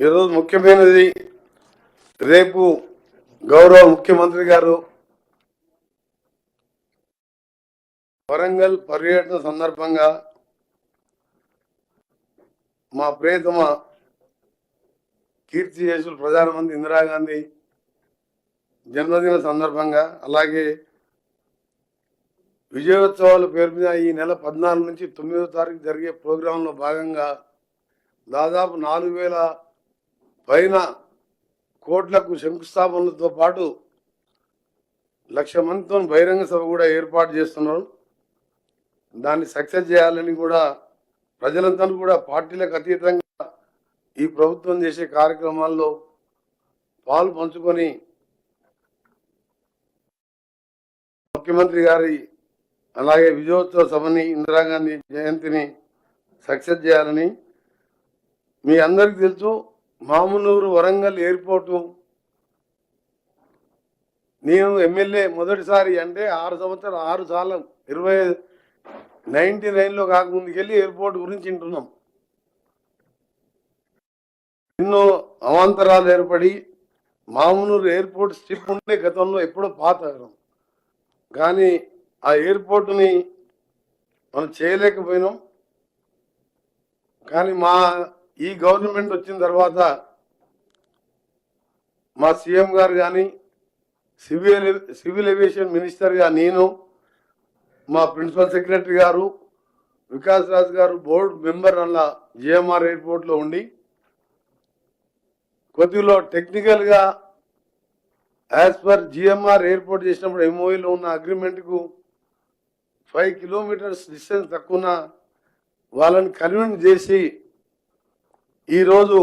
ఈరోజు ముఖ్యమైనది రేపు గౌరవ ముఖ్యమంత్రి గారు వరంగల్ పర్యటన సందర్భంగా మా ప్రియతమ కీర్తి చేసులు ప్రధానమంత్రి ఇందిరాగాంధీ జన్మదిన సందర్భంగా అలాగే విజయోత్సవాల పేరు మీద ఈ నెల పద్నాలుగు నుంచి తొమ్మిదో తారీఖు జరిగే ప్రోగ్రాంలో భాగంగా దాదాపు నాలుగు వేల పైన కోట్లకు శంకుస్థాపనలతో పాటు లక్ష మందితో బహిరంగ సభ కూడా ఏర్పాటు చేస్తున్నారు. దాన్ని సక్సెస్ చేయాలని కూడా ప్రజలంతా కూడా పార్టీలకు అతీతంగా ఈ ప్రభుత్వం చేసే కార్యక్రమాల్లో పాలు పంచుకొని ముఖ్యమంత్రి గారి అలాగే విజయోత్సవ సభని ఇందిరాగాంధీ జయంతిని సక్సెస్ చేయాలని మీ అందరికి తెలుసు. మామునూరు వరంగల్ ఎయిర్పోర్టు. నేను ఎమ్మెల్యే మొదటిసారి అంటే ఆరు సంవత్సరాలు ఆరు సార్లు ఇరవై నైన్టీ నైన్లో కాకముందుకెళ్ళి ఎయిర్పోర్ట్ గురించి వింటున్నాం. ఎన్నో అవాంతరాలు ఏర్పడి మామునూరు ఎయిర్పోర్ట్ స్టిప్ ఉండే గతంలో ఎప్పుడో పాత కానీ ఆ ఎయిర్పోర్టుని మనం చేయలేకపోయినాం. కానీ మా ఈ గవర్నమెంట్ వచ్చిన తర్వాత మా సీఎం గారు కానీ సివిల్ సివిల్ ఏవియేషన్ మినిస్టర్గా నేను మా ప్రిన్సిపల్ సెక్రటరీ గారు వికాస్ రాజ్ గారు బోర్డు మెంబర్ అలా జిఎంఆర్ ఎయిర్పోర్ట్లో ఉండి కొద్దిలో టెక్నికల్గా యాజ్ పర్ జిఎంఆర్ ఎయిర్పోర్ట్ చేసినప్పుడు ఎంఓఈలో ఉన్న అగ్రిమెంట్కు ఫైవ్ కిలోమీటర్స్ డిస్టెన్స్ తక్కువ వాళ్ళని కన్విన్స్ చేసి ఈరోజు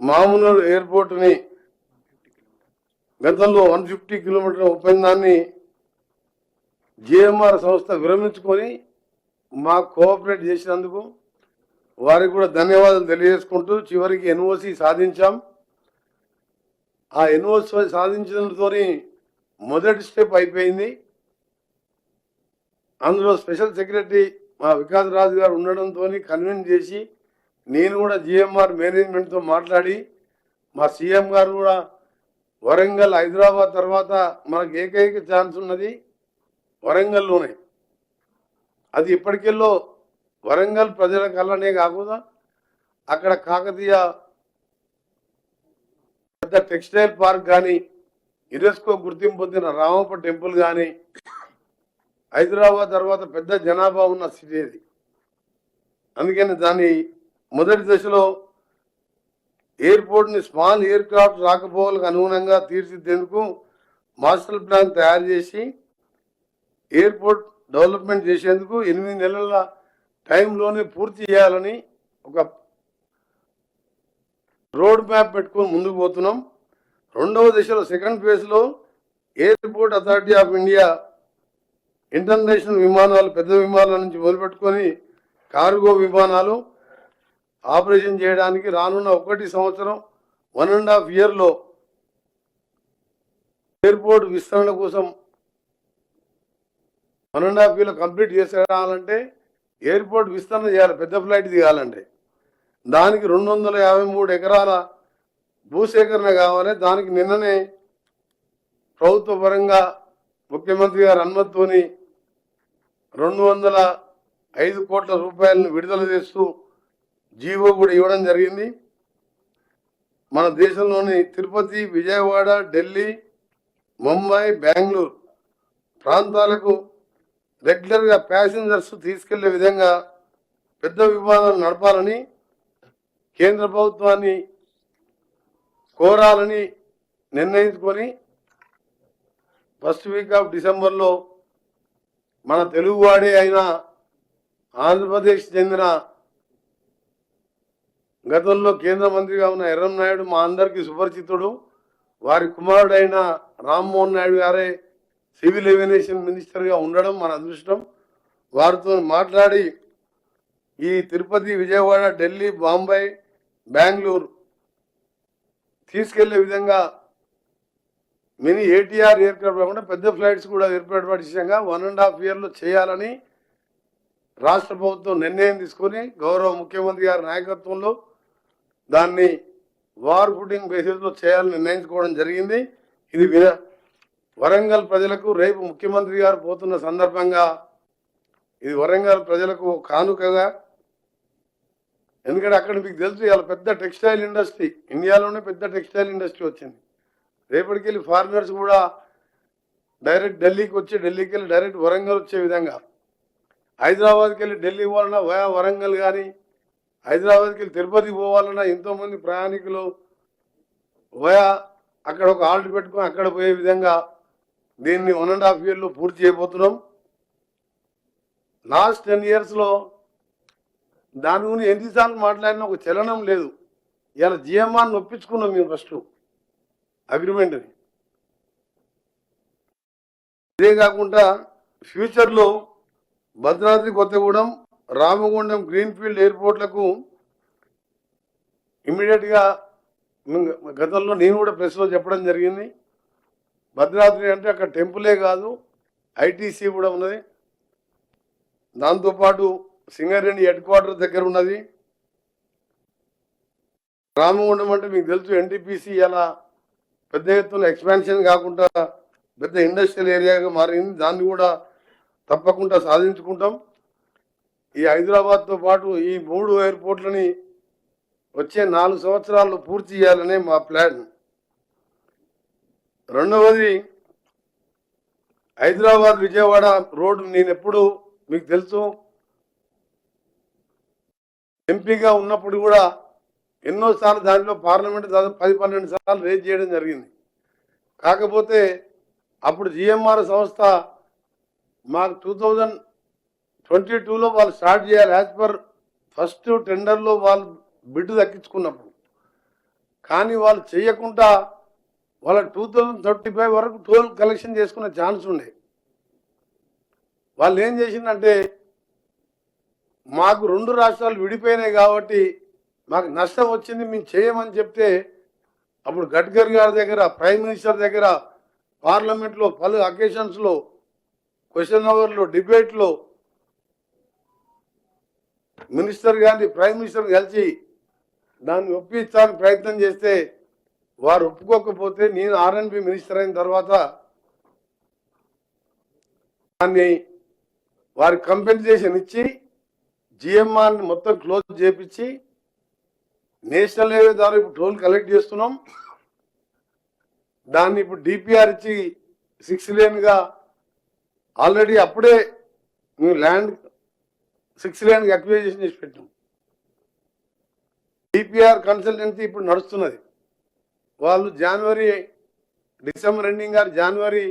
మామూలు ఎయిర్పోర్ట్ని గతంలో వన్ ఫిఫ్టీ కిలోమీటర్ల ఒప్పందాన్ని జిఎంఆర్ సంస్థ విరమించుకొని మాకు కోఆపరేట్ చేసినందుకు వారికి కూడా ధన్యవాదాలు తెలియజేసుకుంటూ చివరికి ఎన్ఓసి సాధించాం. ఆ ఎన్ఓసి సాధించడంతో మొదటి స్టెప్ అయిపోయింది. అందులో స్పెషల్ సెక్రటరీ మా వికాస్ రాజు గారు ఉండడంతో కన్విన్స్ చేసి నేను కూడా జిఎంఆర్ మేనేజ్మెంట్తో మాట్లాడి మా సీఎం గారు కూడా వరంగల్ హైదరాబాద్ తర్వాత మనకు ఏకైక ఛాన్స్ ఉన్నది వరంగల్లోనే. అది ఇప్పటికెళ్ళో వరంగల్ ప్రజల కళ్ళనే కాకుండా అక్కడ కాకతీయ పెద్ద టెక్స్టైల్ పార్క్ కానీ యునెస్కో గుర్తింపు పొందిన రామప్ప టెంపుల్ కానీ హైదరాబాద్ తర్వాత పెద్ద జనాభా ఉన్న సిటీ అది. అందుకని దాన్ని మొదటి దశలో ఎయిర్పోర్ట్ని స్మాల్ ఎయిర్ క్రాఫ్ట్ రాకపోకలకు అనుగుణంగా తీర్చిదిద్దేందుకు మాస్టర్ ప్లాన్ తయారు చేసి ఎయిర్పోర్ట్ డెవలప్మెంట్ చేసేందుకు ఎనిమిది నెలల టైంలోనే పూర్తి చేయాలని ఒక రోడ్ మ్యాప్ పెట్టుకొని ముందుకు పోతున్నాం. రెండవ దశలో సెకండ్ ఫేజ్లో airport authority of India international విమానాలు పెద్ద విమానాల నుంచి మొదలుపెట్టుకొని కార్గో విమానాలు ఆపరేషన్ చేయడానికి రానున్న ఒకటి సంవత్సరం వన్ అండ్ హాఫ్ ఇయర్లో ఎయిర్పోర్ట్ విస్తరణ కోసం వన్ అండ్ హాఫ్ ఇయర్లో కంప్లీట్ చేసేయాలంటే ఎయిర్పోర్ట్ విస్తరణ చేయాలి పెద్ద ఫ్లైట్ దిగాలంటే. దానికి రెండు వందల యాభై మూడు ఎకరాల భూసేకరణ కావాలి. దానికి నిన్ననే ప్రభుత్వ పరంగా ముఖ్యమంత్రి గారి అనుమతితోని రెండు వందల ఐదు కోట్ల రూపాయలను విడుదల చేస్తూ జీవో కూడా ఇవ్వడం జరిగింది. మన దేశంలోని తిరుపతి విజయవాడ ఢిల్లీ ముంబై బెంగళూరు ప్రాంతాలకు రెగ్యులర్గా ప్యాసింజర్స్ తీసుకెళ్ళే విధంగా పెద్ద విమానాలు నడపాలని కేంద్ర ప్రభుత్వాన్ని కోరాలని నిర్ణయించుకొని ఫస్ట్ వీక్ ఆఫ్ డిసెంబర్లో మన తెలుగువాడే అయిన ఆంధ్రప్రదేశ్ చెందిన గతంలో కేంద్ర మంత్రిగా ఉన్న ఎర్రం నాయుడు మా అందరికీ సుపరిచితుడు. వారి కుమారుడైన రామ్మోహన్ నాయుడు గారే సివిల్ ఏవియేషన్ మినిస్టర్గా ఉండడం మన అదృష్టం. వారితో మాట్లాడి ఈ తిరుపతి విజయవాడ ఢిల్లీ బాంబే బెంగళూరు తీసుకెళ్ళే విధంగా మినీ ఏటీఆర్ ఎయిర్క్రాఫ్ట్ కాకుండా పెద్ద ఫ్లైట్స్ కూడా ఏర్పాటు విషయంగా వన్ అండ్ హాఫ్ ఇయర్లో చేయాలని రాష్ట్ర ప్రభుత్వం నిర్ణయం తీసుకొని గౌరవ ముఖ్యమంత్రి గారి నాయకత్వంలో దాన్ని వార్ ఫుటింగ్ బేసిస్లో చేయాలని నిర్ణయించుకోవడం జరిగింది. ఇది విన వరంగల్ ప్రజలకు రేపు ముఖ్యమంత్రి గారు పోతున్న సందర్భంగా ఇది వరంగల్ ప్రజలకు కానుకగా ఎందుకంటే అక్కడ మీకు తెలుసు ఇలా పెద్ద టెక్స్టైల్ ఇండస్ట్రీ ఇండియాలోనే పెద్ద టెక్స్టైల్ ఇండస్ట్రీ వచ్చింది. రేపటికి వెళ్ళి ఫారినర్స్ కూడా డైరెక్ట్ ఢిల్లీకి వచ్చి ఢిల్లీకి వెళ్ళి డైరెక్ట్ వరంగల్ వచ్చే విధంగా. హైదరాబాద్కి వెళ్ళి ఢిల్లీ పోవాలన్నా వయా వరంగల్ కానీ హైదరాబాద్కి వెళ్ళి తిరుపతి పోవాలన్నా ఎంతోమంది ప్రయాణికులు పోయా అక్కడ ఒక ఆల్ట్ పెట్టుకొని అక్కడ పోయే విధంగా దీన్ని వన్ అండ్ హాఫ్ ఇయర్లో పూర్తి చేయబోతున్నాం. లాస్ట్ టెన్ ఇయర్స్లో దాని గురించి ఎన్నిసార్లు మాట్లాడినా ఒక చలనం లేదు. ఇలా జిఎంఆర్ని ఒప్పించుకున్నాం మేము ఫస్ట్ అగ్రిమెంట్ని. ఇదే కాకుండా ఫ్యూచర్లో భద్రాద్రి కొత్తగూడెం రామగుండం గ్రీన్ఫీల్డ్ ఎయిర్పోర్ట్లకు ఇమ్మీడియట్గా గతంలో నేను కూడా ప్రెస్లో చెప్పడం జరిగింది. భద్రాద్రి అంటే అక్కడ టెంపులే కాదు ఐటీసీ కూడా ఉన్నది. దాంతోపాటు సింగరేణి హెడ్ క్వార్టర్ దగ్గర ఉన్నది. రామగుండం అంటే మీకు తెలుసు ఎన్టీపీసీ అలా పెద్ద ఎత్తున ఎక్స్పాన్షన్ కాకుండా పెద్ద ఇండస్ట్రియల్ ఏరియాగా మారింది. దాన్ని కూడా తప్పకుండా సాధించుకుంటాం. ఈ హైదరాబాద్తో పాటు ఈ మూడు ఎయిర్పోర్ట్లని వచ్చే నాలుగు సంవత్సరాల్లో పూర్తి చేయాలనే మా ప్లాన్. రెండవది హైదరాబాద్ విజయవాడ రోడ్డు నేను ఎప్పుడు మీకు తెలుసు. ఎంపీగా ఉన్నప్పుడు కూడా ఎన్నోసార్లు దానిలో పార్లమెంట్ దాదాపు పది పన్నెండు సార్లు రేజ్ చేయడం జరిగింది. కాకపోతే అప్పుడు జిఎంఆర్ సంస్థ మాకు టూ థౌజండ్ ట్వంటీ టూలో వాళ్ళు స్టార్ట్ చేయాలి. యాజ్ పర్ ఫస్ట్ టెండర్లో వాళ్ళు బిడ్డు దక్కించుకున్నప్పుడు. కానీ వాళ్ళు చేయకుండా వాళ్ళ టూ థౌజండ్ థర్టీ ఫైవ్ వరకు టోల్ కలెక్షన్ చేసుకునే ఛాన్స్ ఉండే. వాళ్ళు ఏం చేసిందంటే మాకు రెండు రాష్ట్రాలు విడిపోయినాయి కాబట్టి మాకు నష్టం వచ్చింది మేము చేయమని చెప్తే అప్పుడు గడ్కరీ గారి దగ్గర ప్రైమ్ మినిస్టర్ దగ్గర పార్లమెంట్లో పలు అకేషన్స్లో క్వశ్చన్ అవర్లో డిబేట్లో మినిస్టర్ గారిని ప్రైమ్ మినిస్టర్ కలిసి దాన్ని ఒప్పించడానికి ప్రయత్నం చేస్తే వారు ఒప్పుకోకపోతే నేను ఆర్ఎన్బి మినిస్టర్ అయిన తర్వాత దాన్ని వారి కంపెన్సేషన్ ఇచ్చి జిఎంఆర్ని మొత్తం క్లోజ్ చేపించి నేషనల్ హైవే ద్వారా ఇప్పుడు టోల్ కలెక్ట్ చేస్తున్నాం. దాన్ని ఇప్పుడు డిపిఆర్ ఇచ్చి సిక్స్ లేన్గా ఆల్రెడీ అప్పుడే మేము ల్యాండ్ సిక్స్ లేన్కి అక్విజేషన్ చేసి పెట్టాం. డిపిఆర్ కన్సల్టెన్సీ ఇప్పుడు నడుస్తున్నది. వాళ్ళు జనవరి డిసెంబర్ ఎండింగ్ గారు జనవరి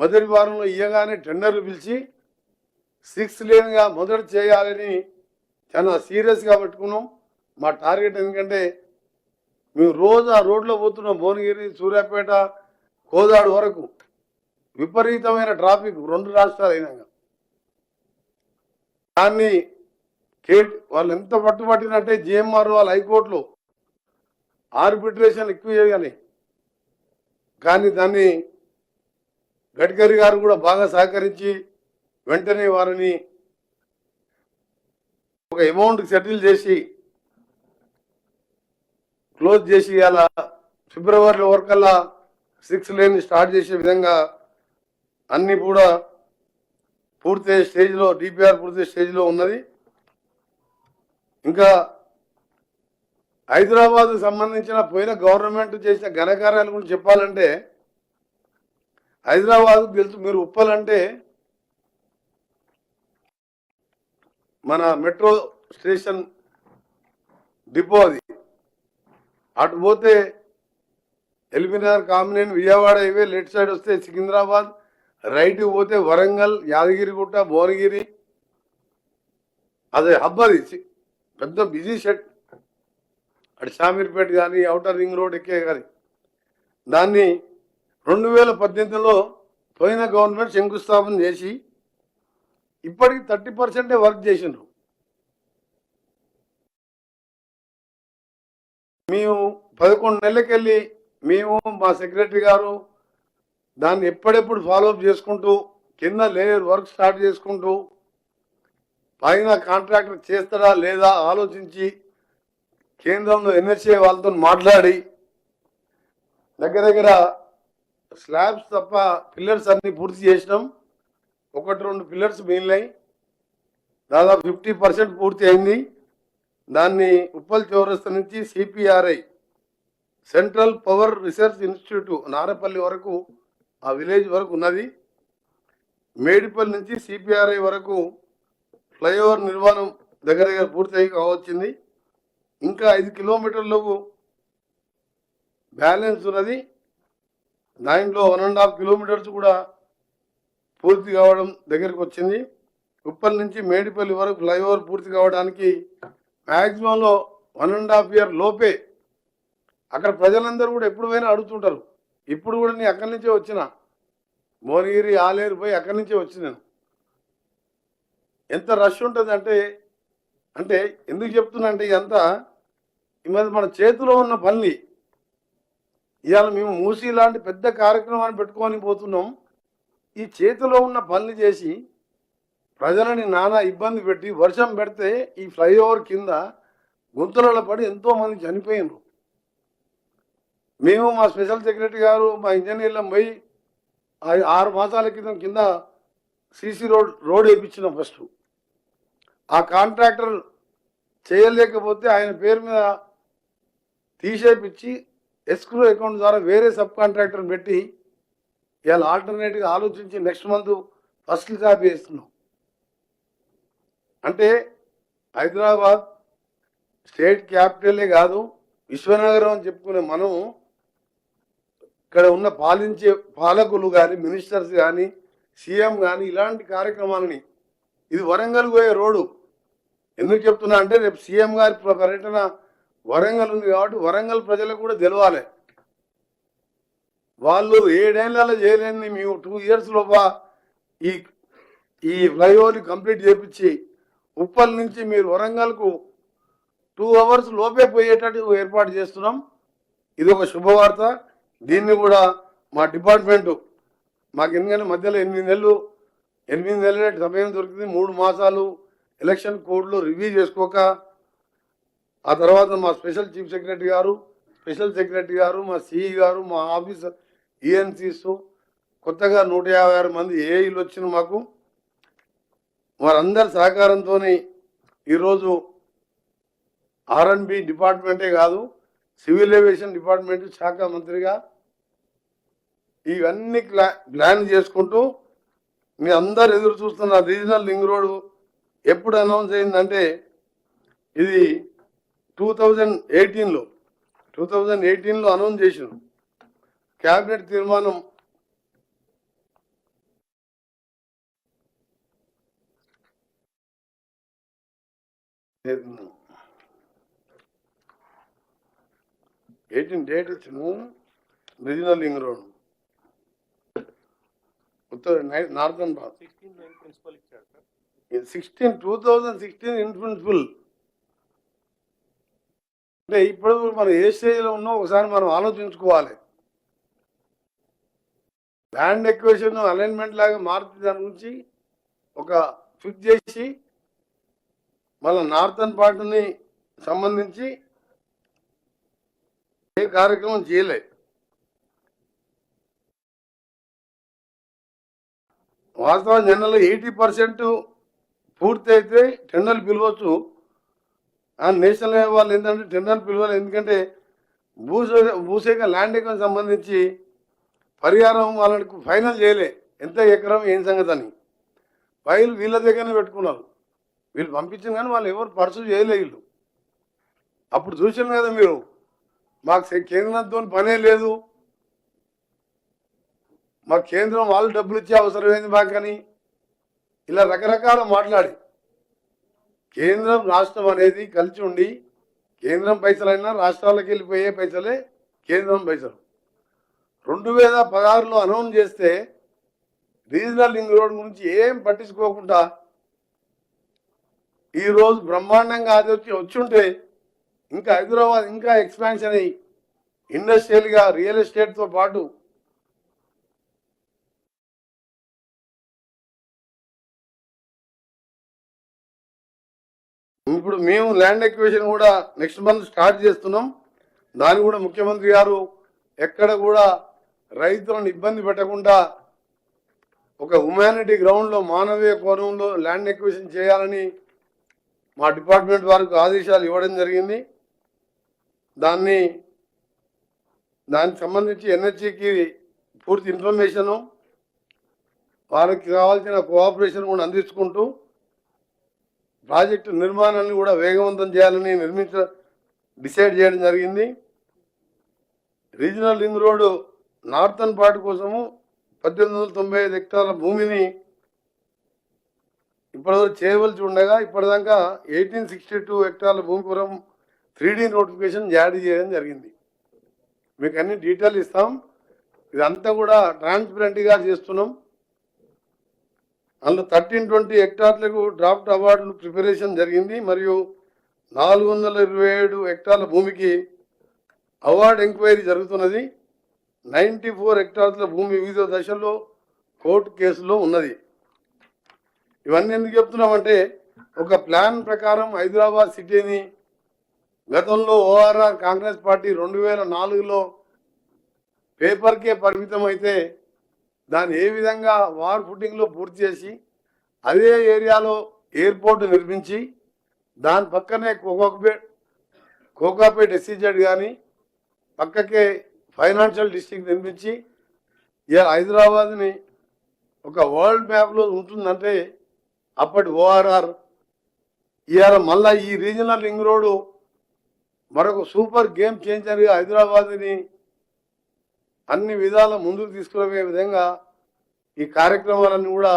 మొదటి వారంలో ఇయ్యగానే టెండర్లు పిలిచి సిక్స్ లేన్గా మొదట చేయాలని చాలా సీరియస్గా పెట్టుకున్నాం. మా టార్గెట్ ఎందుకంటే మేము రోజు ఆ రోడ్లో పోతున్నాం భువనగిరి సూర్యాపేట కోదాడు వరకు. విపరీతమైన ట్రాఫిక్ రెండు రాష్ట్రాలు అయినాక దాన్ని కే వాళ్ళు ఎంత పట్టుబట్టినంటే జిఎంఆర్ వాళ్ళు హైకోర్టులో ఆర్బిట్రేషన్ ఎక్కువ చేయగాని. కానీ దాన్ని గడ్కరీ గారు కూడా బాగా సహకరించి వెంటనే వారిని ఒక అమౌంట్ సెటిల్ చేసి క్లోజ్ చేసి అలా ఫిబ్రవరి వరకల్లా సిక్స్ లేన్ స్టార్ట్ చేసే విధంగా అన్ని కూడా పూర్తయ్యే స్టేజ్లో డిపిఆర్ పూర్తయ్యే స్టేజ్లో ఉన్నది. ఇంకా హైదరాబాద్ సంబంధించిన పోయిన గవర్నమెంట్ చేసిన ఘనకార్యాల గురించి చెప్పాలంటే హైదరాబాద్ గెలుచు మీరు ఉప్పలంటే మన మెట్రో స్టేషన్ డిపో అది. అటు పోతే LB Nagar Kamineni Vijayawada highway left side వస్తే సికింద్రాబాద్ రైట్ పోతే వరంగల్ యాదగిరిగుట్ట భువనగిరి. అదే హబ్ అది పెద్ద బిజీ షెట్ అటు షామీర్పేట కానీ అవుటర్ రింగ్ రోడ్ ఎక్కే కానీ దాన్ని రెండు వేల పద్దెనిమిదిలో పోయిన గవర్నమెంట్ శంకుస్థాపన చేసి ఇప్పటికి థర్టీ పర్సెంటే వర్క్ చేసిండ్రు. మేము పదకొండు నెలలకెళ్ళి మేము మా సెక్రటరీ గారు దాన్ని ఎప్పుడెప్పుడు ఫాలోఅప్ చేసుకుంటూ కింద లేయర్ వర్క్ స్టార్ట్ చేసుకుంటూ పైన కాంట్రాక్టర్ చేస్తారా లేదా ఆలోచించి కేంద్రంలో ఎన్హెచ్ఏ వాళ్ళతో మాట్లాడి దగ్గర దగ్గర స్లాబ్స్ తప్ప పిల్లర్స్ అన్ని పూర్తి చేసినాం. ఒకటి రెండు పిల్లర్స్ మిగిలినాయి. దాదాపు ఫిఫ్టీ పర్సెంట్ పూర్తి అయింది. దాన్ని ఉప్పల్ చౌరస్తా నుంచి CPRI central power research institute Narapally వరకు ఆ విలేజ్ వరకు ఉన్నది. మేడిపల్లి నుంచి సిపిఆర్ఐ వరకు ఫ్లైఓవర్ నిర్మాణం దగ్గర దగ్గర పూర్తి కావచ్చింది. ఇంకా ఐదు కిలోమీటర్లకు బ్యాలెన్స్ ఉన్నది. దాంట్లో వన్ అండ్ హాఫ్ కిలోమీటర్స్ కూడా పూర్తి కావడం దగ్గరికి వచ్చింది. ఉప్పల్ నుంచి మేడిపల్లి వరకు ఫ్లైఓవర్ పూర్తి కావడానికి మ్యాక్సిమంలో వన్ అండ్ హాఫ్ ఇయర్ లోపే అక్కడ ప్రజలందరూ కూడా ఎప్పుడు పోయినా అడుగుతుంటారు. ఇప్పుడు కూడా నేను ఎక్కడి నుంచే వచ్చిన. భువనగిరి ఆలేరు పోయి ఎక్కడి నుంచే వచ్చిన ఎంత రష్ ఉంటుంది అంటే అంటే ఎందుకు చెప్తున్నా అంటే ఇదంతా ఈ మీద మన చేతిలో ఉన్న పని. ఇవాళ మేము మూసి లాంటి పెద్ద కార్యక్రమాన్ని పెట్టుకొని పోతున్నాం. ఈ చేతిలో ఉన్న పనులు చేసి ప్రజలని నానా ఇబ్బంది పెట్టి వర్షం పెడితే ఈ ఫ్లైఓవర్ కింద గుంతలలో పడి ఎంతో మంది చనిపోయినారు. మేము మా స్పెషల్ సెక్రటరీ గారు మా ఇంజనీర్లం పోయి ఆరు మాసాల క్రితం కింద సీసీ రోడ్ రోడ్ వేయించినాం ఫస్ట్. ఆ కాంట్రాక్టర్ చేయలేకపోతే ఆయన పేరు మీద తీసేపిచ్చి ఎస్క్రూ అకౌంట్ ద్వారా వేరే సబ్ కాంట్రాక్టర్ పెట్టి ఇవాళ ఆల్టర్నేట్గా ఆలోచించి నెక్స్ట్ మంత్ ఫస్ట్ కాపీ వేస్తున్నాం అంటే హైదరాబాద్ స్టేట్ క్యాపిటలే కాదు విశ్వనగరం అని చెప్పుకునే మనం ఇక్కడ ఉన్న పాలించే పాలకులు కానీ మినిస్టర్స్ కానీ సీఎం కానీ ఇలాంటి కార్యక్రమాలని ఇది వరంగల్ పోయే రోడ్డు. ఎందుకు చెప్తున్నా అంటే రేపు సీఎం గారి ప్ర- పర్యటన వరంగల్ ఉంది కాబట్టి వరంగల్ ప్రజలకు కూడా తెలవాలి. వాళ్ళు ఏడేళ్ళలో చేయలేని మేము టూ ఇయర్స్ లోప ఈ ఈ ఫ్లైఓవర్ని కంప్లీట్ చేపించి ఉప్పల్ నుంచి మీరు వరంగల్కు టూ అవర్స్ లోపే పోయేటట్టు ఏర్పాటు చేస్తున్నాం. ఇది ఒక శుభవార్త. దీన్ని కూడా మా డిపార్ట్మెంటు మాకు ఎందుకంటే మధ్యలో ఎనిమిది నెలలు ఎనిమిది నెలల సమయం దొరికింది మూడు మాసాలు ఎలక్షన్ కోడ్లు రివ్యూ చేసుకోక ఆ తర్వాత మా స్పెషల్ చీఫ్ సెక్రటరీ గారు స్పెషల్ సెక్రటరీ గారు మా సిఈ గారు మా ఆఫీసర్ ఈఎన్సీస్ కొత్తగా నూట యాభై ఆరు మంది ఏఈలు వచ్చిన మాకు. వారందరి సహకారంతో ఈరోజు ఆర్ఎన్బి డిపార్ట్మెంటే కాదు సివిల్ ఏవియేషన్ డిపార్ట్మెంట్ శాఖ మంత్రిగా ఇవన్నీ ప్లాన్ చేసుకుంటూ మీ అందరు ఎదురు చూస్తున్న రీజనల్ లింక్ రోడ్ ఎప్పుడు అనౌన్స్ అయిందంటే ఇది టూ థౌజండ్ ఎయిటీన్లో టూ థౌజండ్ ఎయిటీన్లో అనౌన్స్ చేసినాం క్యాబినెట్ తీర్మానం. ఎయిటీన్ డేట్ వచ్చిన regional link road Uttara northern Bharat sixteen two thousand sixteen in principle అంటే ఇప్పుడు మనం ఏ స్టేజ్లో ఉన్నాం ఒకసారి మనం ఆలోచించుకోవాలి. ల్యాండ్ ఎక్వేషన్ అలైన్మెంట్ లాగా మారుతుంది దాని గురించి ఒక ఫిక్స్ చేసి మళ్ళీ నార్థన్ పార్ట్ని సంబంధించి ఏ కార్యక్రమం చేయలే వాస్తవం జనరల్ ఎయిటీ పర్సెంట్ పూర్తి అయితే టెండర్లు పిలవచ్చు. ఆ నేషనల్ హైవే వాళ్ళు ఏంటంటే టెండర్లు పిలవాలి. ఎందుకంటే భూసే భూసేక ల్యాండ్ ఎక్కడ సంబంధించి పరిహారం వాళ్ళకి ఫైనల్ చేయలే. ఎంత ఎకరం ఏం సంగతి అని ఫైల్ వీళ్ళ దగ్గరనే పెట్టుకున్నారు. వీళ్ళు పంపించిన కానీ వాళ్ళు ఎవరు పర్సూ చేయలే వీళ్ళు. అప్పుడు చూసాను కదా మీరు మాకు కేంద్రంతో పనే లేదు. మా కేంద్రం వాళ్ళు డబ్బులు ఇచ్చే అవసరం ఏంది మాకని? ఇలా రకరకాల మాట్లాడి. కేంద్రం రాష్ట్రం అనేది కలిసి ఉండి కేంద్రం పైసలైనా రాష్ట్రాలకు వెళ్ళిపోయే పైసలే కేంద్రం పైసలు. రెండు వేల పదహారులో అనౌన్స్ చేస్తే రీజనల్ లింక్ రోడ్ గురించి ఏం పట్టించుకోకుండా ఈరోజు బ్రహ్మాండంగా అది వచ్చి వచ్చుంటే ఇంకా హైదరాబాద్ ఇంకా ఎక్స్పాన్షన్ అయ్యి ఇండస్ట్రియల్గా రియల్ ఎస్టేట్తో పాటు ఇప్పుడు మేము ల్యాండ్ ఎక్వేషన్ కూడా నెక్స్ట్ మంత్ స్టార్ట్ చేస్తున్నాం. దాన్ని కూడా ముఖ్యమంత్రి గారు ఎక్కడ కూడా రైతులను ఇబ్బంది పెట్టకుండా ఒక హ్యుమానిటీ గ్రౌండ్లో మానవీయ కోణంలో ల్యాండ్ ఎక్వేషన్ చేయాలని మా డిపార్ట్మెంట్ వారికి ఆదేశాలు ఇవ్వడం జరిగింది. దాన్ని దానికి సంబంధించి ఎన్హెచ్కి పూర్తి ఇన్ఫర్మేషను వారికి కావాల్సిన కోఆపరేషన్ కూడా అందించుకుంటూ ప్రాజెక్టు నిర్మాణాన్ని కూడా వేగవంతం చేయాలని నిర్మించ డిసైడ్ చేయడం జరిగింది. Regional ring road northern part కోసము పద్దెనిమిది వందల తొంభై ఐదు హెక్టార్ల భూమిని ఇప్పటివరకు చేయవలసి ఉండగా ఇప్పటిదాకా ఎయిటీన్ సిక్స్టీ టూ హెక్టార్ల భూమి పురం త్రీడీ నోటిఫికేషన్ జారీ చేయడం జరిగింది. మీకు అన్ని డీటెయిల్ ఇస్తాం. ఇదంతా కూడా ట్రాన్స్పరెంట్గా చేస్తున్నాం. అందులో థర్టీన్ ట్వంటీ హెక్టార్లకు డ్రాఫ్ట్ అవార్డులు ప్రిపరేషన్ జరిగింది. మరియు నాలుగు వందల ఇరవై ఏడు హెక్టార్ల భూమికి అవార్డు ఎంక్వైరీ జరుగుతున్నది. నైంటీ ఫోర్ హెక్టార్ల భూమి వివిధ దశల్లో కోర్టు కేసులో ఉన్నది. ఇవన్నీ ఎందుకు చెప్తున్నామంటే ఒక ప్లాన్ ప్రకారం హైదరాబాద్ సిటీని గతంలో ఓఆర్ఆర్ కాంగ్రెస్ పార్టీ రెండు వేల నాలుగులో పేపర్కే పరిమితం అయితే దాన్ని ఏ విధంగా వార్ ఫుటింగ్లో పూర్తి చేసి అదే ఏరియాలో ఎయిర్పోర్ట్ నిర్మించి దాని పక్కనే కోకాపేట్ కోకాపేట్ ఎస్సీజెడ్ కానీ పక్కకే ఫైనాన్షియల్ డిస్ట్రిక్ట్ నిర్మించి ఇలా హైదరాబాద్ని ఒక వరల్డ్ మ్యాప్లో ఉంటుందంటే అప్పటి ఓఆర్ఆర్ ఇవాళ మళ్ళీ ఈ రీజనల్ రింగ్ రోడ్డు మరొక సూపర్ గేమ్ చేంజర్గా హైదరాబాద్ని అన్ని విధాల ముందుకు తీసుకునే విధంగా ఈ కార్యక్రమాలన్నీ కూడా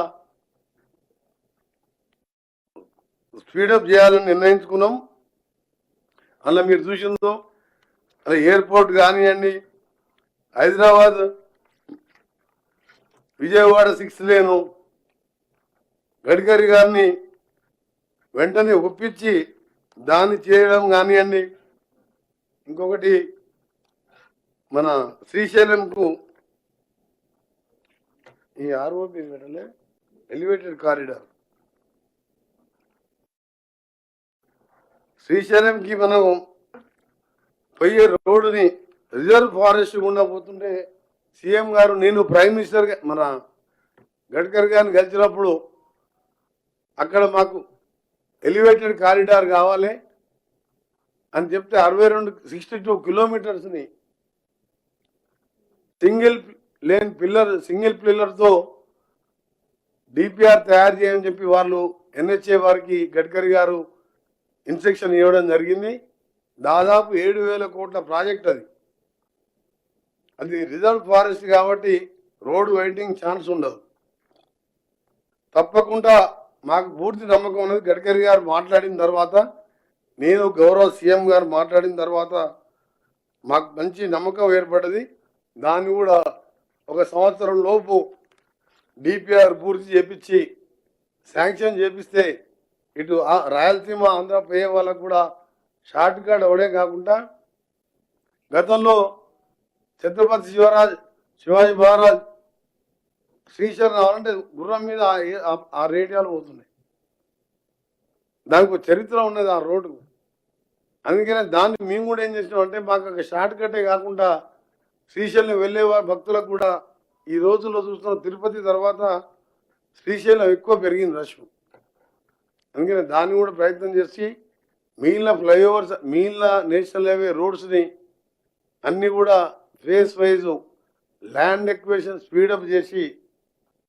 స్పీడప్ చేయాలని నిర్ణయించుకున్నాం. అలా మీరు చూసిందో అలా ఎయిర్పోర్ట్ కానివ్వండి హైదరాబాద్ విజయవాడ సిక్స్ లేను గడ్కరీ గారిని వెంటనే ఒప్పించి దాన్ని చేయడం కానివ్వండి. ఇంకొకటి మన శ్రీశైలంకు ఈ ఆర్ఓపి పెట్టలే ఎలివేటెడ్ కారిడార్ శ్రీశైలంకి మనం పోయే రోడ్డుని రిజర్వ్ ఫారెస్ట్ గుండా పోతుంటే సీఎం గారు నేను ప్రైమ్ మినిస్టర్ మన గడ్కర్ గారిని కలిసినప్పుడు అక్కడ మాకు ఎలివేటెడ్ కారిడార్ కావాలి అని చెప్తే అరవై రెండు సిక్స్టీ టూ కిలోమీటర్స్ని సింగిల్ లేన్ పిల్లర్ సింగిల్ పిల్లర్తో డిపిఆర్ తయారు చేయని చెప్పి వాళ్ళు ఎన్హెచ్ఏ వారికి గడ్కరీ గారు ఇన్స్ట్రక్షన్ ఇవ్వడం జరిగింది. దాదాపు ఏడు వేల కోట్ల ప్రాజెక్ట్ అది. అది రిజర్వ్ ఫారెస్ట్ కాబట్టి రోడ్ వెయిటింగ్ ఛాన్స్ ఉండదు. తప్పకుండా మాకు పూర్తి నమ్మకం ఉన్నది. గడ్కరీ గారు మాట్లాడిన తర్వాత నేను గౌరవ సీఎం గారు మాట్లాడిన తర్వాత మాకు మంచి నమ్మకం ఏర్పడ్డది. దాన్ని కూడా ఒక సంవత్సరం లోపు డిపిఆర్ పూర్తి చేపించి శాంక్షన్ చేపిస్తే ఇటు ఆ- రాయలసీమ ఆంధ్ర పోయే వాళ్ళకు కూడా షార్ట్ కట్ అవడే కాకుండా గతంలో ఛత్రపతి శివరాజ్ శివాజీ మహారాజ్ శ్రీశైలం రావాలంటే గుర్రం మీద ఆ ఆ- రేడియాలు పోతున్నాయి. దానికి చరిత్ర ఉన్నది ఆ రోడ్డు అందుకనే దాన్ని మేము కూడా ఏం చేసినాం అంటే మాకు ఒక షార్ట్ కట్టే కాకుండా శ్రీశైలం వెళ్ళే భక్తులకు కూడా ఈ రోజుల్లో చూస్తున్న తిరుపతి తర్వాత శ్రీశైలం ఎక్కువ పెరిగింది రష్ అందుకని దాన్ని కూడా ప్రయత్నం చేసి మిగిలిన ఫ్లైఓవర్స్ మిగిలిన నేషనల్ హైవే రోడ్స్ని అన్నీ కూడా phase wise land acquisition speed up చేసి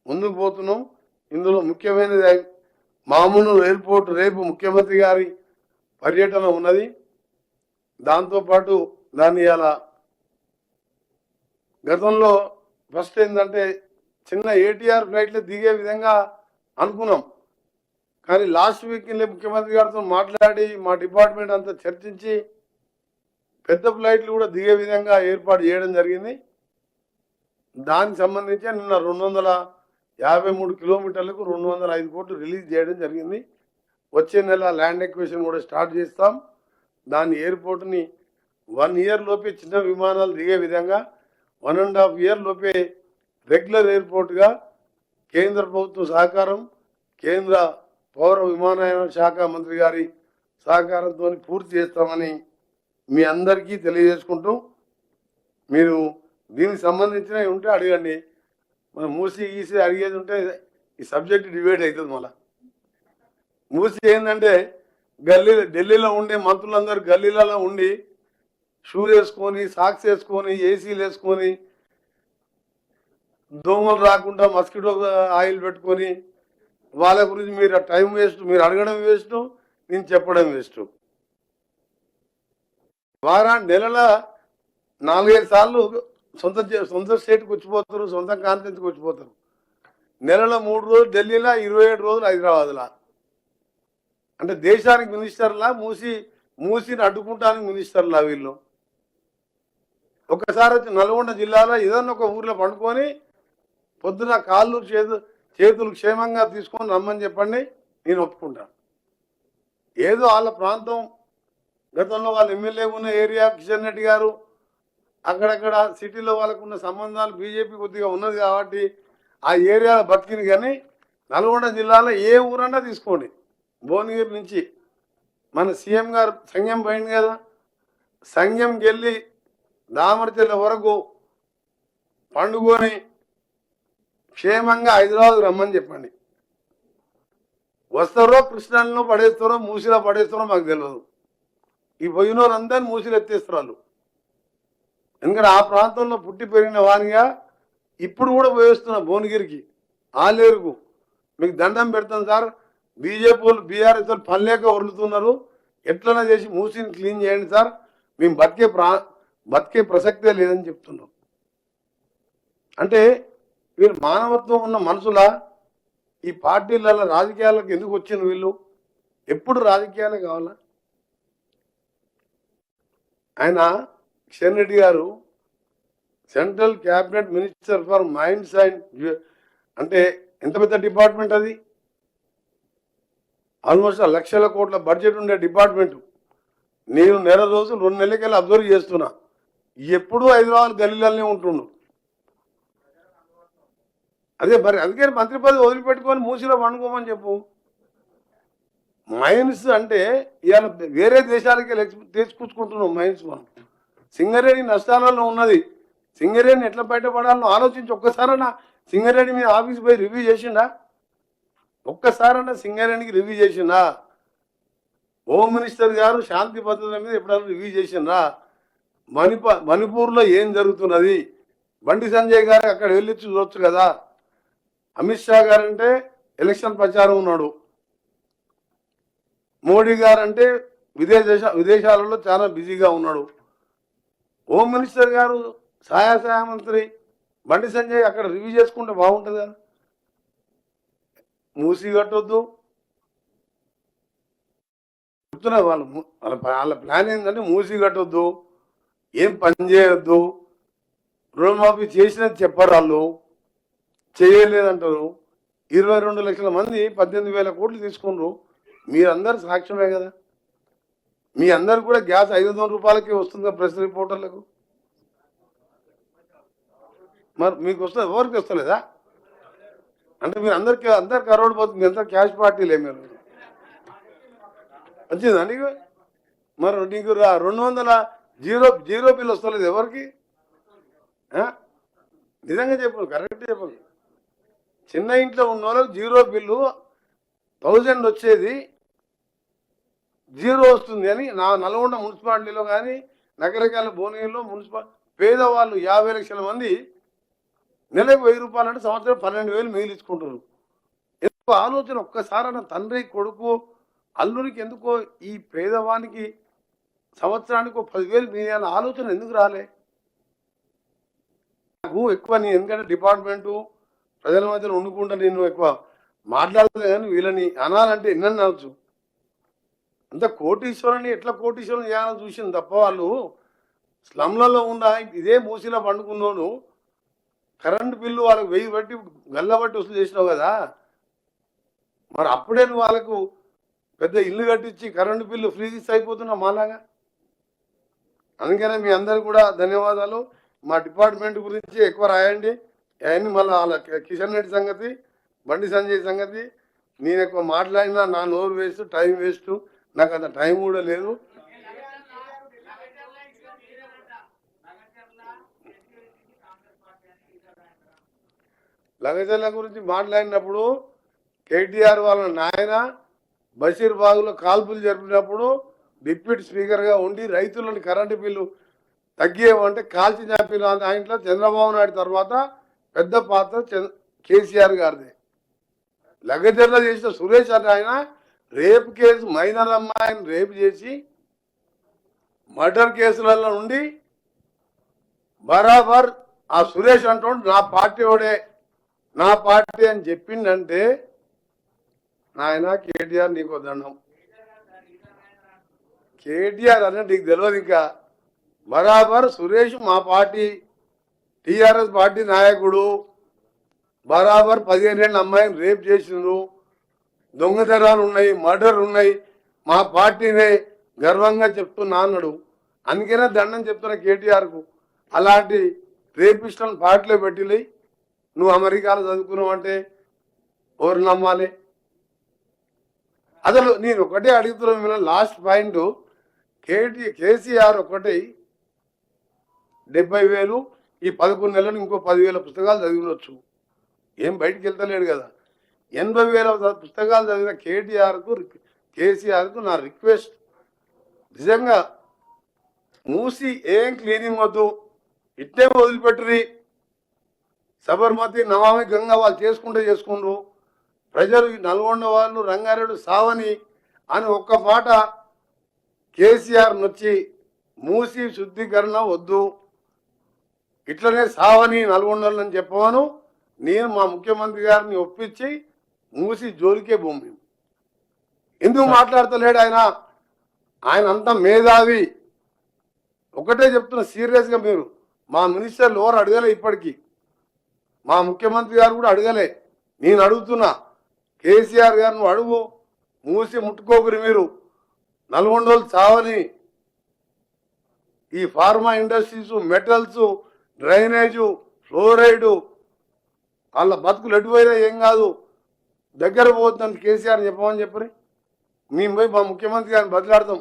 ముందుకు పోతున్నాం. ఇందులో ముఖ్యమైనది మామూలు ఎయిర్పోర్ట్ రేపు ముఖ్యమంత్రి గారి పర్యటన ఉన్నది. దాంతోపాటు దాన్ని ఇలా గతంలో ఫస్ట్ ఏంటంటే చిన్న ఏటీఆర్ ఫ్లైట్లు దిగే విధంగా అనుకున్నాం. కానీ లాస్ట్ వీక్ ముఖ్యమంత్రి గారితో మాట్లాడి మా డిపార్ట్మెంట్ అంతా చర్చించి పెద్ద ఫ్లైట్లు కూడా దిగే విధంగా ఏర్పాటు చేయడం జరిగింది. దానికి సంబంధించి నిన్న రెండు వందల యాభై మూడు కిలోమీటర్లకు రెండు వందల ఐదు కోట్లు రిలీజ్ చేయడం జరిగింది. వచ్చే నెల ల్యాండ్ ఎక్వేషన్ కూడా స్టార్ట్ చేస్తాం. దాని ఎయిర్పోర్ట్ని వన్ ఇయర్ లోపే చిన్న విమానాలు దిగే విధంగా వన్ అండ్ హాఫ్ ఇయర్ లోపే రెగ్యులర్ ఎయిర్పోర్ట్గా కేంద్ర ప్రభుత్వం సహకారం కేంద్ర పౌర విమానయాన శాఖ మంత్రి గారి సహకారంతో పూర్తి చేస్తామని మీ అందరికీ తెలియజేసుకుంటూ మీరు దీనికి సంబంధించినవి ఉంటే అడగండి. మనం మూసి గీసి అడిగేది ఉంటే ఈ సబ్జెక్ట్ డిబేట్ అవుతుంది మళ్ళా. మూసి ఏంటంటే గల్లీ ఢిల్లీలో ఉండే మంత్రులందరూ గల్లీలలో ఉండి షూలు వేసుకొని సాక్స్ వేసుకొని ఏసీలు వేసుకొని దోమలు రాకుండా మస్కిటో ఆయిల్ పెట్టుకొని వాళ్ళ గురించి మీరు టైం వేస్ట్ మీరు అడగడం వేస్ట్ నేను చెప్పడం వేస్ట్. వారా నెలల నాలుగైదు సార్లు సొంత సొంత స్టేట్కి వచ్చిపోతారు సొంత కాన్ఫరెన్స్కి వచ్చిపోతారు. నెలలో మూడు రోజులు ఢిల్లీలో ఇరవై ఏడు రోజులు హైదరాబాద్లా. అంటే దేశానికి మినిస్టర్లా మూసి మూసిని అడ్డుకుంటానికి మినిస్టర్లా వీళ్ళు. ఒక్కసారి వచ్చి నల్గొండ జిల్లాలో ఏదన్నా ఒక ఊర్లో పండుకొని పొద్దున కాళ్ళు చేతు చేతులు క్షేమంగా తీసుకొని రమ్మని చెప్పండి నేను ఒప్పుకుంటాను ఏదో వాళ్ళ ప్రాంతం గతంలో వాళ్ళ ఎమ్మెల్యే ఉన్న ఏరియా కిషన్ రెడ్డి గారు అక్కడక్కడ సిటీలో వాళ్ళకున్న సంబంధాలు బీజేపీ కొద్దిగా ఉన్నది కాబట్టి ఆ ఏరియాలో బతికింది కానీ నల్గొండ జిల్లాలో ఏ ఊరన్నా తీసుకోండి. భువనగిరి నుంచి మన సీఎం గారు సంఘం పోయింది కదా సంఘంకి వెళ్ళి దామరచెల్ల వరకు పండుకొని క్షేమంగా హైదరాబాద్ రమ్మని చెప్పండి. వస్తారో కృష్ణలను పడేస్తారో మూసిలా పడేస్తారో మాకు తెలియదు ఈ పోయిన వాళ్ళందరినీ ఎత్తేస్తారు వాళ్ళు. ఎందుకంటే ఆ ప్రాంతంలో పుట్టి పెరిగిన వానిగా ఇప్పుడు కూడా పోయేస్తున్నా భువనగిరికి ఆలేరుకు మీకు దండం పెడతాను సార్. బీజేపీ వాళ్ళు బీఆర్ఎస్ వాళ్ళు పనిలేక వరులుతున్నారు ఎట్లైనా చేసి మూసిని క్లీన్ చేయండి సార్. మేము బతికే ప్రా బతికే ప్రసక్తే లేదని చెప్తున్నాం అంటే వీళ్ళు మానవత్వం ఉన్న మనసుల ఈ పార్టీలలో రాజకీయాలకు ఎందుకు వచ్చిన వీళ్ళు? ఎప్పుడు రాజకీయాలే కావాలా? ఆయన కిషన్ రెడ్డి గారు central cabinet minister for mines and అంటే ఎంత పెద్ద డిపార్ట్మెంట్ అది? ఆల్మోస్ట్ ఆ లక్షల కోట్ల బడ్జెట్ ఉండే డిపార్ట్మెంట్. నేను నెల రోజులు రెండు నెలలకెళ్ళి అబ్జర్వ్ చేస్తున్నా. ఎప్పుడూ హైదరాబాద్ గల్లీలనే ఉంటుండు. అదే మరి అందుకే మంత్రి పదవి వదిలిపెట్టుకొని మూసిలో పండుకోమని చెప్పు. మైన్స్ అంటే ఇవాళ వేరే దేశాలకి తీసుకొచ్చుకుంటున్నాం మైన్స్ మనం. సింగరేణి నష్టాలలో ఉన్నది. సింగరేణి ఎట్లా బయటపడాలనో ఆలోచించి ఒక్కసారన్నా సింగరేణి మీద ఆఫీస్ పోయి రివ్యూ చేసిండా? ఒక్కసారన్నా సింగరేణికి రివ్యూ చేసిండా? హోమ్ మినిస్టర్ గారు శాంతి భద్రతల మీద ఎప్పుడైనా రివ్యూ చేసిండ్రా మణిప మణిపూర్లో ఏం జరుగుతున్నది? బండి సంజయ్ గారు అక్కడ వెళ్ళి చూడొచ్చు కదా. అమిత్ షా గారంటే ఎలక్షన్ ప్రచారం ఉన్నాడు. మోడీ గారంటే విదేశ విదేశాలలో చాలా బిజీగా ఉన్నాడు. హోమ్ మినిస్టర్ గారు సహాయ సహాయ మంత్రి బండి సంజయ్ అక్కడ రివ్యూ చేసుకుంటే బాగుంటుంది? కదా మూసి కట్టొద్దు. చెప్తున్నారు వాళ్ళు వాళ్ళ వాళ్ళ ప్లాన్ ఏంటంటే మూసి కట్టొద్దు. ఏం పని చేయొద్దు? రుణమాఫీ చేసినది చెప్పరు వాళ్ళు చేయలేదంటారు. ఇరవై రెండు లక్షల మంది పద్దెనిమిది వేల కోట్లు తీసుకున్నారు. మీరందరు సాక్ష్యమే కదా. మీ అందరు కూడా గ్యాస్ ఐదు వందల రూపాయలకి వస్తుంది ప్రెస్ రిపోర్టర్లకు? మరి మీకు వస్తుంది? ఎవరికి వస్తలేదా? అంటే మీరు అందరికి అందరికి కరోడ్ పోతుంది. ఎంత క్యాష్ పార్టీలే మీరు? వచ్చిందా నీకు? మరి నీకు రెండు వందల జీరో జీరో బిల్ వస్తలేదు ఎవరికి? నిజంగా చెప్పు కరెక్ట్ చెప్పు చిన్న ఇంట్లో ఉన్న వాళ్ళకి జీరో బిల్లు థౌజండ్ వచ్చేది జీరో వస్తుంది అని నా నల్గొండ మున్సిపాలిటీలో కానీ నగరకాల భువనగిరిలో మున్సిపాలిటీ పేదవాళ్ళు యాభై లక్షల మంది నెలకు వెయ్యి రూపాయలు అంటే సంవత్సరం పన్నెండు వేలు మిగిలించుకుంటారు ఎందుకు ఆలోచన ఒక్కసారి తండ్రి కొడుకు అల్లునికి ఎందుకో ఈ పేదవానికి సంవత్సరానికి ఒక పదివేలు మీద ఆలోచన ఎందుకు రాలే? నాకు ఎక్కువ నేను ఎందుకంటే డిపార్ట్మెంటు ప్రజల మధ్యలో ఉండుకుంటా నేను ఎక్కువ మాట్లాడలేదు కానీ వీళ్ళని అనాలంటే ఎన్నని అనొచ్చు. అంత కోటీశ్వరుని ఎట్లా కోటీశ్వరుని చేయాలని చూసింది తప్ప వాళ్ళు స్లమ్లలో ఉన్న ఇదే మూసిలో పండుకున్నాను కరెంటు బిల్లు వాళ్ళకి వెయ్యి బట్టి గల్ల బట్టి వసూలు చేసినావు కదా. మరి అప్పుడే నువ్వు వాళ్ళకు పెద్ద ఇల్లు కట్టించి కరెంటు బిల్లు ఫ్రీ అయిపోతున్నావు మాలాగా. అందుకనే మీ అందరు కూడా ధన్యవాదాలు. మా డిపార్ట్మెంట్ గురించి ఎక్కువ రాయండి. అవన్నీ మళ్ళీ వాళ్ళ కిషన్ రెడ్డి సంగతి బండి సంజయ్ సంగతి. నేను ఎక్కువ మాట్లాడినా నా నోరు వేస్ట్ టైం వేస్ట్. నాకు అంత టైం కూడా లేదు. లగజల్ల గురించి మాట్లాడినప్పుడు కేటీఆర్ వాళ్ళ నాయన బషీర్బాగ్లో కాల్పులు జరిపినప్పుడు డిప్యూటీ స్పీకర్గా ఉండి రైతులను కరెంటు బిల్లు తగ్గియమంటే కాల్చి చంపిన దాంట్లో చంద్రబాబు నాయుడు తర్వాత పెద్ద పాత్ర కేసీఆర్ గారిది. లగజర్ల చేసిన సురేష్ అంటే ఆయన రేపు కేసు మైనర్ అమ్మాయిని రేపు చేసి మర్డర్ కేసులలో ఉండి బరాబర్ ఆ సురేష్ అంటుండు నా పార్టీ వాడే నా పార్టీ అని చెప్పిండంటే నాయన కేటీఆర్ నీకు దండం. కేటీఆర్ అన్నట్టు నీకు తెలియదు ఇంకా. బరాబర్ సురేష్ మా పార్టీ టీఆర్ఎస్ పార్టీ నాయకుడు. బరాబర్ పదిహేను ఏళ్ళ అమ్మాయిని రేప్ చేసిండ్రు. దొంగతనాలు ఉన్నాయి మర్డర్ ఉన్నాయి. మా పార్టీనే గర్వంగా చెప్తున్నా అన్నాడు. అందుకనే దండం చెప్తున్నా కేటీఆర్కు. అలాంటి రేపిస్టులను పార్టీలో పెట్టిలే. నువ్వు అమెరికాలో చదువుకున్నావు అంటే ఎవరు నమ్మాలి? అసలు నేను ఒకటే అడుగుతున్నా లాస్ట్ పాయింట్. కేటీ కేసీఆర్ ఒకటి డెబ్బై వేలు ఈ పదకొండు నెలలు ఇంకో పదివేల పుస్తకాలు చదివినొచ్చు. ఏం బయటికి వెళ్తలేడు కదా. ఎనభై వేల పుస్తకాలు చదివిన కేటీఆర్కు కేసీఆర్కు నా రిక్వెస్ట్. నిజంగా మూసి ఏం క్లీనింగ్ వద్దు. ఇట్టే వదిలిపెట్టురి సబర్మతి నమామి గంగా వాళ్ళు చేసుకుంటే చేసుకుండ్రు. ప్రజలు నల్గొండ వాళ్ళు రంగారెడ్డి సావని అని ఒక్క మాట కేసీఆర్ నుంచి మూసి శుద్ధీకరణ వద్దు. ఇట్లనే సావని నల్గొండలని చెప్పమను. నేను మా ముఖ్యమంత్రి గారిని ఒప్పించి మూసి జోలికే భూమి ఎందుకు మాట్లాడతలేడు ఆయన? ఆయన అంత మేధావి. ఒకటే చెప్తున్నా సీరియస్గా మీరు. మా మినిస్టర్లు ఎవరు అడగలే ఇప్పటికీ. మా ముఖ్యమంత్రి గారు కూడా అడగలే. నేను అడుగుతున్నా కేసీఆర్ గారు నువ్వు అడుగు. మూసి ముట్టుకోకురి మీరు. నల్గొండలు చావని ఈ pharma industries metals drainage fluoride వాళ్ళ బతుకులు ఎటుపోయినా ఏం కాదు. దగ్గర పోతుందని కేసీఆర్ చెప్పమని చెప్పని మేము పోయి మా ముఖ్యమంత్రి గారిని బదిలాడతాం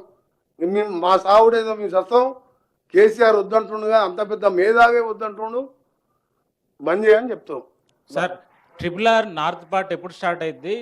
మేము మా సావుడేదో మేము సస్తాం కేసీఆర్ వద్దంటుండగా అంత పెద్ద మేధావే వద్దంటుండు. బంద్ చేయని చెప్తాం. Sir triple R north part ఎప్పుడు స్టార్ట్ అయింది